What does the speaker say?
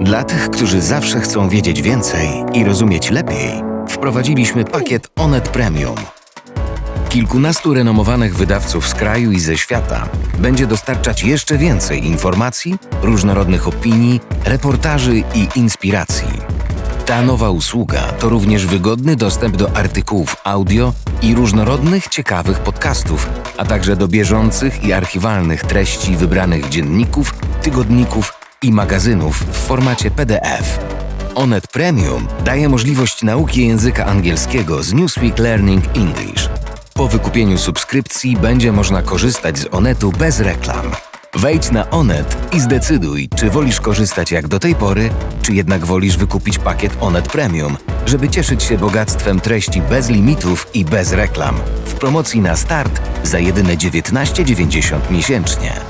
Dla tych, którzy zawsze chcą wiedzieć więcej i rozumieć lepiej, wprowadziliśmy pakiet Onet Premium. Kilkunastu renomowanych wydawców z kraju i ze świata będzie dostarczać jeszcze więcej informacji, różnorodnych opinii, reportaży i inspiracji. Ta nowa usługa to również wygodny dostęp do artykułów audio i różnorodnych, ciekawych podcastów, a także do bieżących i archiwalnych treści wybranych dzienników, tygodników i magazynów w formacie PDF. Onet Premium daje możliwość nauki języka angielskiego z Newsweek Learning English. Po wykupieniu subskrypcji będzie można korzystać z Onetu bez reklam. Wejdź na Onet i zdecyduj, czy wolisz korzystać jak do tej pory, czy jednak wolisz wykupić pakiet Onet Premium, żeby cieszyć się bogactwem treści bez limitów i bez reklam. W promocji na start za jedyne 19,90 miesięcznie.